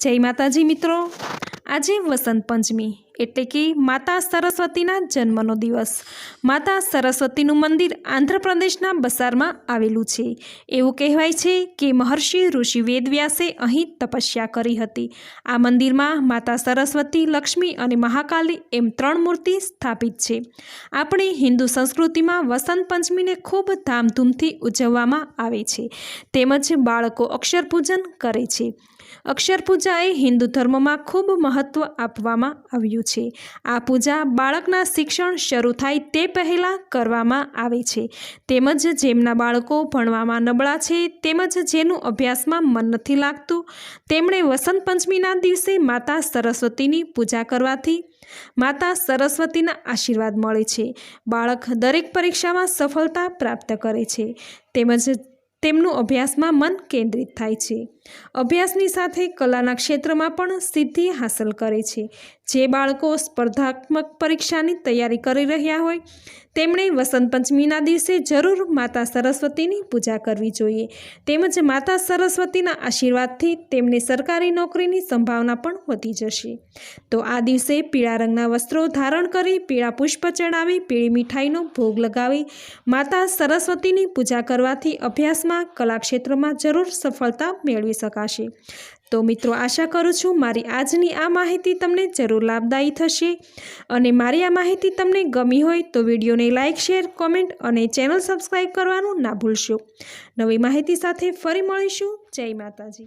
જય માતાજી મિત્રો. આજે વસંત પંચમી. એટલે કે માતા સરસ્વતીના જન્મનો દિવસ. માતા સરસ્વતીનું મંદિર આંધ્રપ્રદેશના બસારમાં આવેલું છે. એવું કહેવાય છે કે મહર્ષિ ઋષિ વેદવ્યાસે અહીં તપસ્યા કરી હતી. આ મંદિરમાં માતા સરસ્વતી, લક્ષ્મી અને મહાકાલી એમ ત્રણ મૂર્તિ સ્થાપિત છે. આપણી હિન્દુ સંસ્કૃતિમાં વસંત પંચમીને ખૂબ ધામધૂમથી ઉજવવામાં આવે છે. તેમજ બાળકો અક્ષર પૂજન કરે છે. અક્ષર પૂજા એ હિન્દુ ધર્મમાં ખૂબ મહત્ત્વ આપવામાં આવ્યું છે. આ પૂજા બાળકના શિક્ષણ શરૂ થાય તે પહેલાં કરવામાં આવે છે. તેમજ જેમના બાળકો ભણવામાં નબળા છે, તેમજ જેનું અભ્યાસમાં મન નથી લાગતું, તેમણે વસંત પંચમીના દિવસે માતા સરસ્વતીની પૂજા કરવાથી માતા સરસ્વતીના આશીર્વાદ મળે છે. બાળક દરેક પરીક્ષામાં સફળતા પ્રાપ્ત કરે છે. તેમજ તેમનું અભ્યાસમાં મન કેન્દ્રિત થાય છે. અભ્યાસની સાથે કલાના ક્ષેત્રમાં પણ સિદ્ધિ હાંસલ કરે છે. જે બાળકો સ્પર્ધાત્મક પરીક્ષાની તૈયારી કરી રહ્યા હોય, તેમણે વસંત પંચમીના દિવસે જરૂર માતા સરસ્વતીની પૂજા કરવી જોઈએ. તેમજ માતા સરસ્વતીના આશીર્વાદથી તેમને સરકારી નોકરીની સંભાવના પણ વધી જશે. તો આ દિવસે પીળા રંગના વસ્ત્રો ધારણ કરી, પીળા પુષ્પ ચડાવી, પીળી મીઠાઈનો ભોગ લગાવી માતા સરસ્વતીની પૂજા કરવાથી અભ્યાસમાં કલાક્ષેત્રમાં જરૂર સફળતા મેળવી શકાશે. તો મિત્રો, આશા કરું છું મારી આજની આ માહિતી તમને જરૂર લાભદાયી થશે. અને મારી આ માહિતી તમને ગમી હોય તો વિડીયોને લાઇક, શેર, કોમેન્ટ અને ચેનલ સબસ્ક્રાઈબ કરવાનું ના ભૂલશો. નવી માહિતી સાથે ફરી મળીશું. જય માતાજી.